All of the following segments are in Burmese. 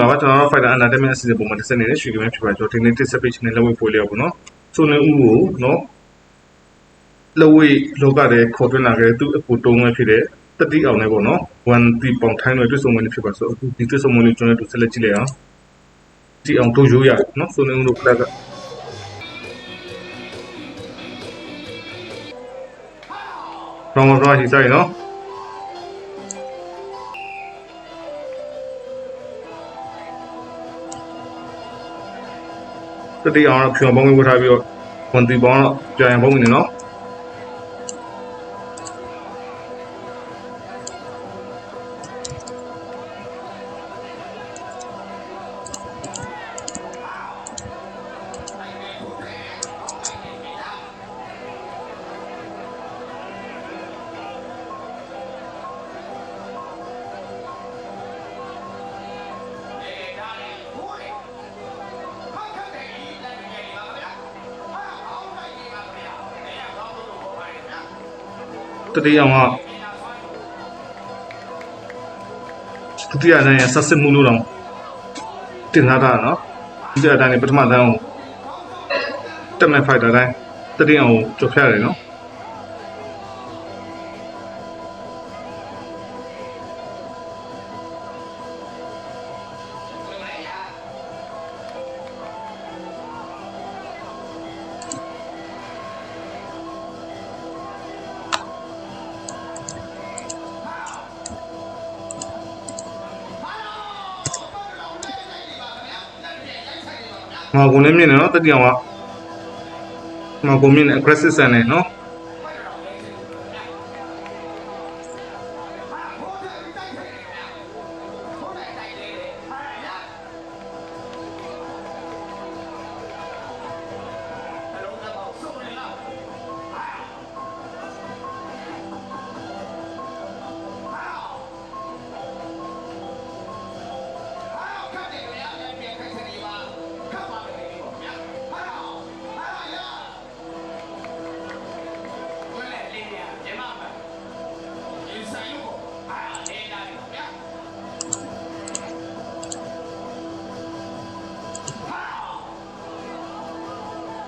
မှာပါကျွန်တော်တို့ fighter under damage အစီအစဉ်ပုံမှန်တစ်စက်နေတဲ့ရွှေကမဖြစ်ပါကျွန်တော်ဒီနေ့တစ်ဆက်ပေးချင်တဲ့လက်ဝဲပွဲလေးရောက်ပေါ့နော်ဆိုနေဦးကိုနော်လက်ဝဲလောကတဲ့ခေါ်သွင်းလာခဲ့တဲ့သူ့အကူတုံးဝဲဖြစ်တဲ့တတိအောင်နဲ့ပေါ့နော်1တီပေါင်ထိုင်းတွေတွေ့ဆုံဝင်ဖြစ်ပါဆိုအခုဒီတွေ့ဆုံဝင်ကိုကျွန်တော်တို့ဆက်လက်ကြည့်လိုက်အောင်တီအောင်တို့ရိုးရနော်ဆိုနေဦးတို့ကလပ်ကရောင်းရောင်းရှိစားရနော် တတိအောင်တော့ဖြောင်းပေါင်းဝေးထားပြီးတော့ဝန်တီပေါင်းတော့ကြာရင်ပေါင်းနေနော် တတိအောင်ကဒုတိယအတိုင်းရဆက်စစ်မှုလို့တော့တင်ထားတာနော်ဒုတိယအတိုင်းပထမအတိုင်းတက်မဲ့ဖိုက်တာတိုင်းတတိအောင်ကိုကြော်ဖြရတယ်နော် ငါကုန်လည်းမြင်တယ်နော်တတိအောင်ကငါကုန်မြင်တယ် aggressive ဆန်တယ်နော်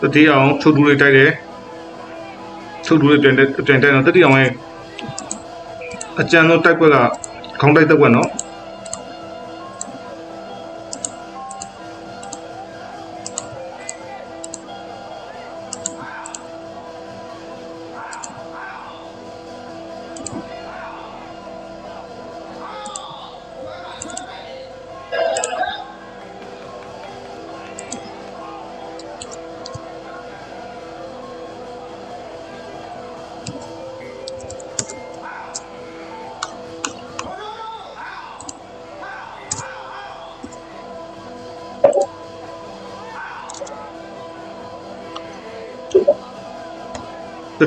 တတိအောင်ချုပ်တူးလေးတိုက်တယ်ချုပ်တူးလေးပြန်တဲ့ပြန်တဲ့နော်တတိအောင်ရဲ့အကြံတော့တိုက်ပွဲကခေါင်းတိုက်တက်ကွက်နော်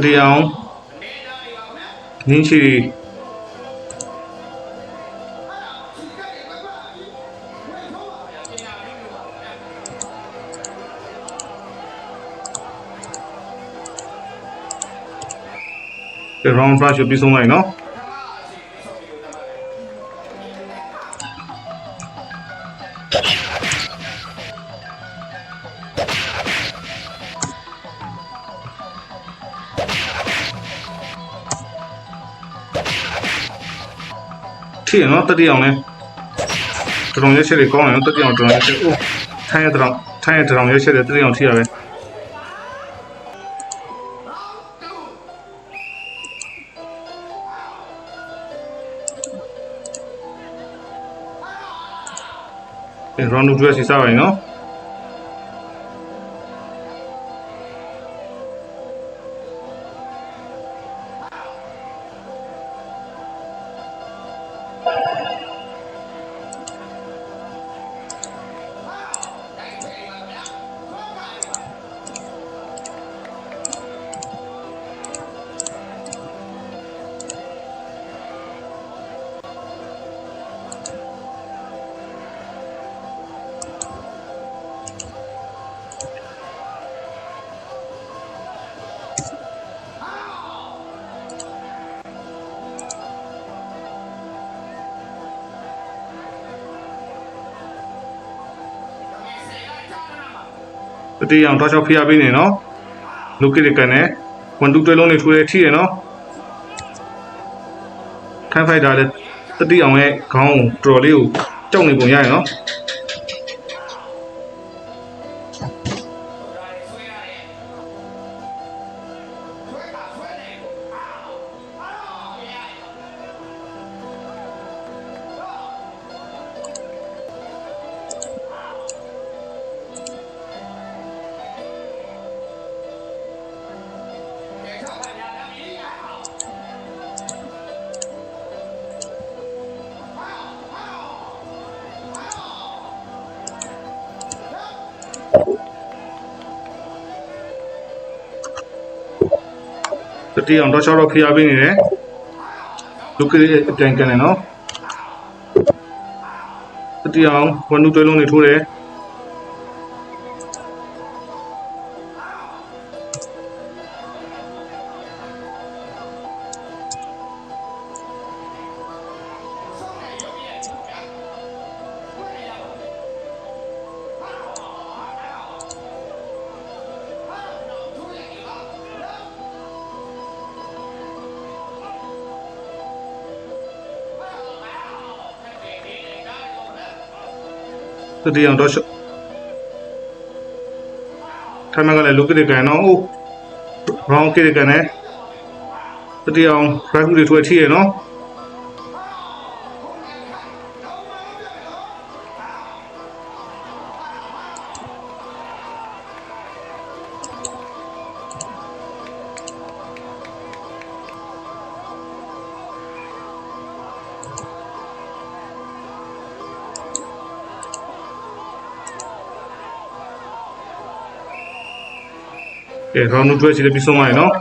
တတိအောင်နင်းချီဒီ round flash ကိုပြီးဆုံးလိုက်နော် ထိရနော်တတိအောင်လဲတော်တော်ရက်ချက်တွေကောင်းတယ်နော်တတိအောင်တော်တော်ရက်ချက်အိုးထိုင်းရတော်ထိုင်းရတော်ရက်ချက်တွေတတိအောင်ထိရပဲဒီ round 2စီစားပါရင်နော် တတိယအောင်တောက်ချောက်ဖိအားပေးနေနော်လူကစ်ကန်နဲ့ဝန်တူတွဲလုံးနေထိုးတယ်ထိတယ်နော်ခန်းဖိုက်တာလည်းတတိအောင်ရဲ့ခေါင်းကိုတော်တော်လေးကိုကြောက်နေပုံရရနော် တတိယအောင်တောက်ချောက်တော့ဖိအားပေးနေတယ်လူကစ်ကန်ကန်နဲ့နော်တတိယအောင်ဝန်တူတွဲလုံးနေထိုးတယ် တတိယအောင်တော့ရှော့ထိုင်မကလည်းလူကစ်ကန်နော်အိုးရောင်းကစ်ကန်နဲ့တတိယအောင်ရိုက်ခုတွေထွေးထိရနော် ကဲရောင်းနူထွေးချီလည်းပြီးဆုံးပါရနော်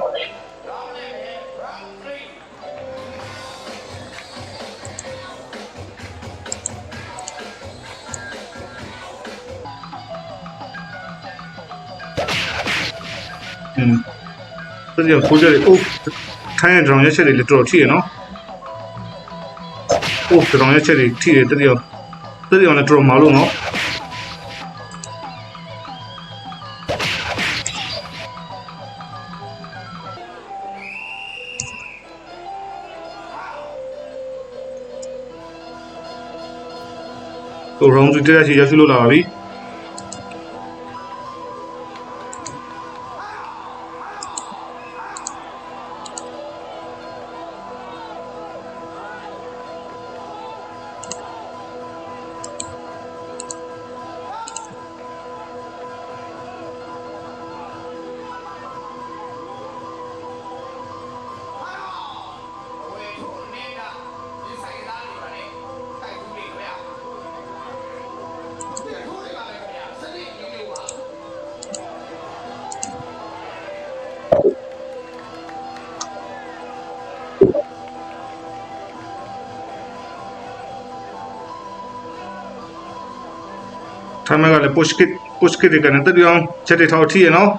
อืมတတိယခိုးကြလေအိုးထိုင်းရဒေါင်ရက်ချက်တွေလည်းတော်တော်ထိရနော်အိုးဒေါင်ရက်ချက်တွေထိတယ်တတိယတတိယလည်းတော်တော်မလို့နော် ဟို round 3တက်ချီရရှိ ထိုင်းမကလည်း push kit push kit တွေကလည်းတတိယအောင်ချက်တွေထောက်ထိရနော်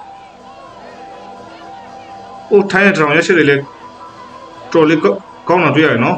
အိုးထိုင်းရဒေါင်ရက်ချက်တွေလည်းတော်လေးကောင်းတာတွေ့ရနော်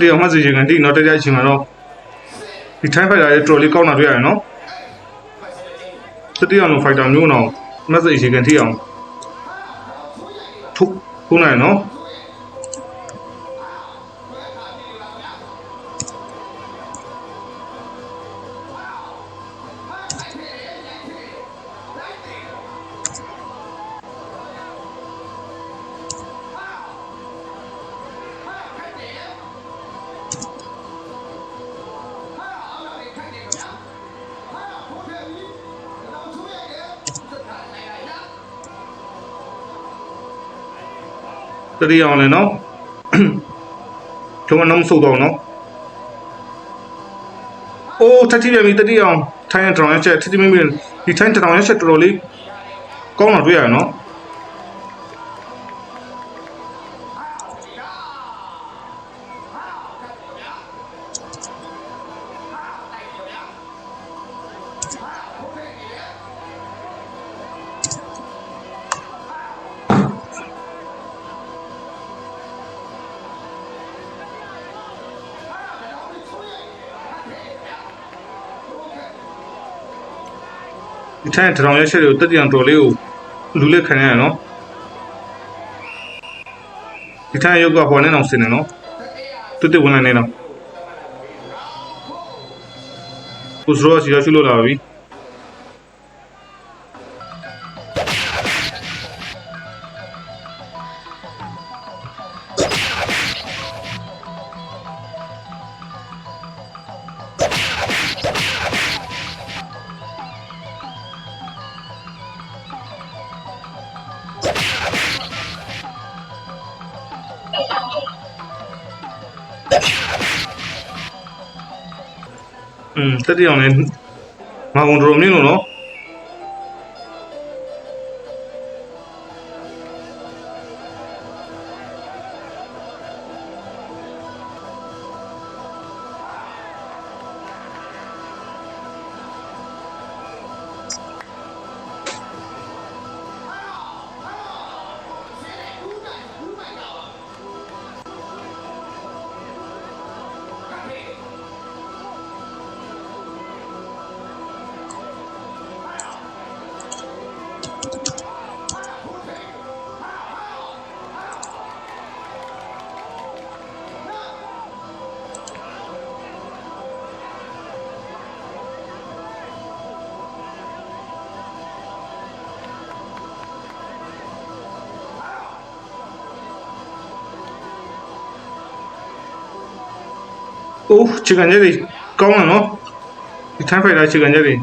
တတိယမှစီချင်ကန်ဒီနောက်တစ်ကြိုက်ချင်မှာတော့ဒီ time fighter ရဲ့ trolley ကောင်းတာတွေ့ရရနော်တတိယလုံး fighter မျိုးတော့ message ချင်ကန်ထိအောင်ထုခုနိုင်နော် တတိယအောင်လည်းနော်ထုံးမနှုံးဆုပ်တော့နော်အိုးထပ်ကြည့်ပြန်ပြီတတိယအောင်ထိုင်းရဒေါင်ရက်ချက်ထပ်ကြည့်မိပြီဒီထိုင်းဒေါင်ရက်ချက်တော်တော်လေးကောင်းတော့တွေ့ရနော် ဒီထိုင်ထောင်ရက်ချက်တွေကိုတက်တရံတော်လေးကိုလူလက်ခံရရနော်ဒီထိုင်ရုပ်ကဟိုနဲ့အောင်စင်နေနော်တွတ်တက်ဝင်လာနေတော့ကိုစရောစီရရှိလို့လာပြီ อืมတက်တရံလည်းမအောင်တော် မြင့်လို့နော် အိုးချီကန်ကြီးကောင်းတယ်နော်ဒီထိုင်ဖိုက်တာချီကန်ကြီး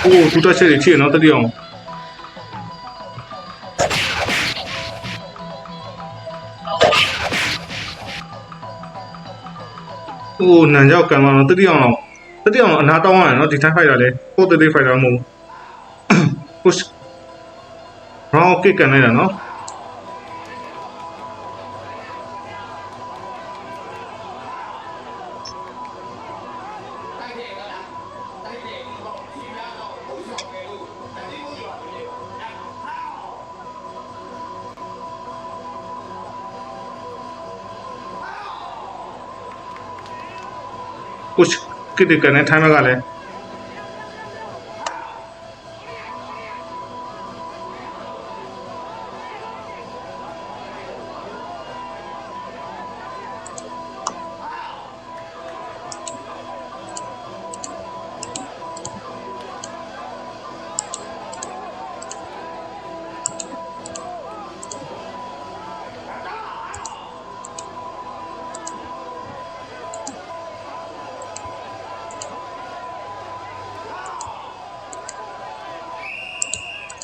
โอ้သူတက်ချက်တွေထိရနော်တတိအောင်โ อ้နန်ကြောက်ကံမတော့တတိအောင်တော့တတိအောင်အနာတောင်းရတယ်နော်ဒီတိုင်းဖိုက်တာလေပိုတတိဖိုက်တာမဟုတ် push ရောကစ်ကန်လိုက်တာနော် push ကစ်တွေ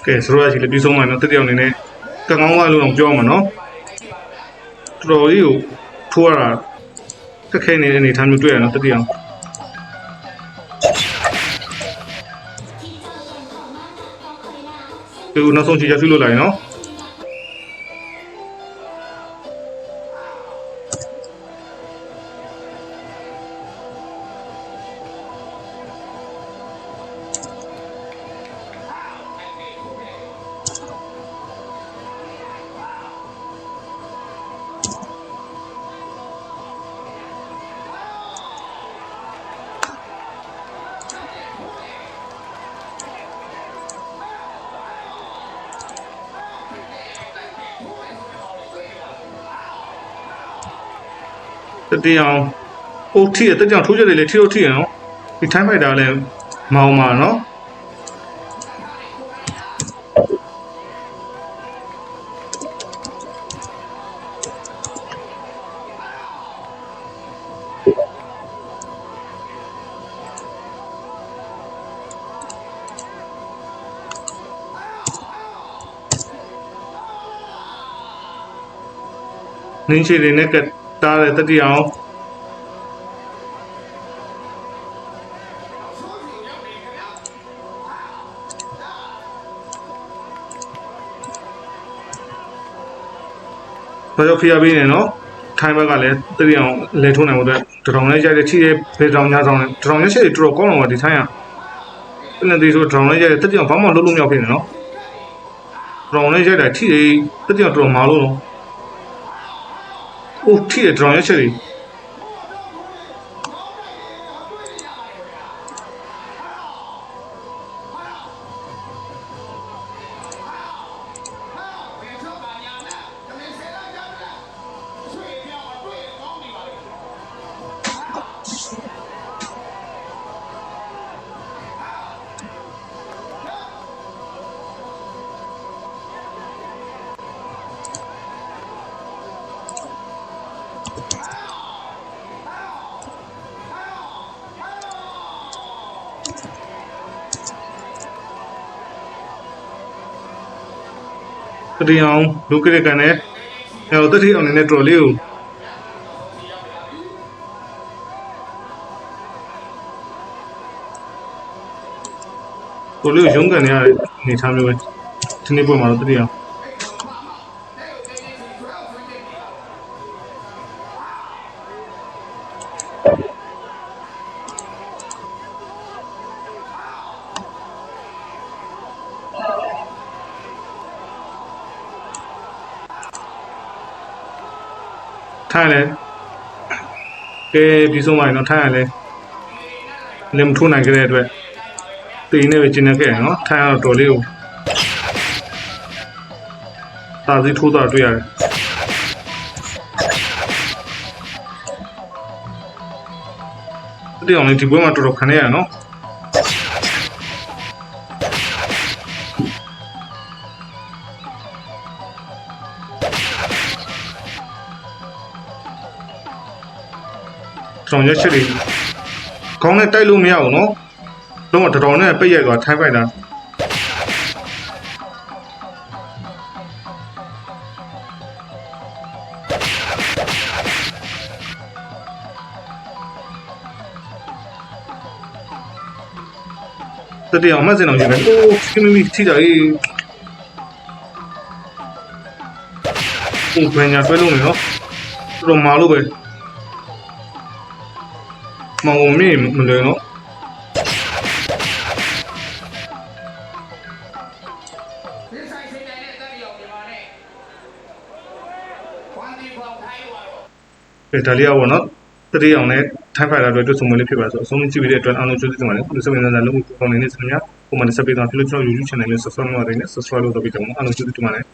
ကန်နေထိုင်းမကလည်းကဲဆိုတော့ကြီးလည်းပြီးဆုံးမှနော်တတိအောင်အနေနဲ့ကံကောင်းသွားလို့တော့ပြောမှာနော်တော်တော်ကြီးကိုထိုးရတာခက်ခဲနေတဲ့အနေအထားမျိုးတွေ့ရနော်တတိအောင်ဒီဦးနောက်ဆုံးချီချပြုလို့လာရင်နော် တတိယအောင်ဟိုထိရတတိယအောင်ထိုးချက်တွေလည်းထိတော့ထိရအောင်ဒီထိုင်းဖိုက်တာလည်းမအောင်ပါနော်နင်းချေတွေနဲ့ကတ် တဲ့တတိအောင်ဘာကြောင့်ဖိအားပေးနေနော်ထိုင်းဘက်ကလည်းတတိအောင်လဲထုံးနိုင်ဖို့အတွက်တထောင်နဲ့ရိုက်တဲ့ထိရဲ့ဖေတောင်ညာဆောင်နဲ့တထောင်နဲ့ရှိတော်တော်ကောင်းတော့ဒီထိုင်းကအဲ့နဲ့ဒီဆိုတထောင်နဲ့ရိုက်တဲ့တတိအောင်ဘာမှလုံးလုံးမရောက်ဖြစ်နေနော်တထောင်နဲ့ရိုက်တာထိရဲ့တတိအောင်တော်တော်မာလို့နော် အိုးထိရ တွေတတိအောင်လူကရကန်နဲ့အဲတော့တတိအောင်နေတဲ့တော်လေးကိုကိုလေးကိုရုံးကန်နေရတဲ့အနေထားမျိုးပဲဒီနေ့ပွဲမှာတော့တတိအောင် ထိုင်လဲကဲပြီးဆုံးပါရင်တော့ထိုင်ရလဲလင်မထိုးနိုင်ကြတဲ့အတွက်တေးနေပဲကျင်းနေခဲ့ရနော်ထိုင်ရတော့တော်လေးကိုသာစီထိုးတာတွေ့ရတယ်တတိအောင်လေးဒီပွဲမှာတော်တော်ခံရရနော် တောင်ရက်ချက်တွေခေါင်းနဲ့တိုက်လို့မရဘူးနော်တော့တတော်နဲ့ပိတ်ရိုက်သွားထိုင်းပိုက်တာတတိအောင်မစင်အောင်ယူတယ်အိုးခိမမီထိတာကြီးဟိုဘယ်ညာတွဲလို့နေနော်တော်တော်မာလို့ပဲ မောင်ကုန်မြင့်မလွယ်နော်ဒီဆိုင်စိတ်တိုင်းနဲ့တက်ပြောင်မြန်မာနဲ့ဝမ်ဒီဖောင်ထိုင်းပါတော့ပဲဒါလေးอ่ะဗောနော်တတိအောင်နဲ့ထိုင်းဖိုင်တာတွေတွေ့ဆုံမလေးဖြစ်ပါဆိုအဆုံးကြည့်ပြီးတဲ့အတွက်အားလုံးကျေးဇူးတင်ပါတယ်ဒီစပင်းစံလုံးကိုပေါင်းနေတဲ့စနေညပုံမှန်ဆက်ပေးသွားဖြစ်လို့ကျွန်တော် YouTube channel လေး subscribe လုပ်ရတဲ့ subscribe လုပ်တော့ပြီးတော့အားလုံးကျေးဇူးတင်ပါတယ်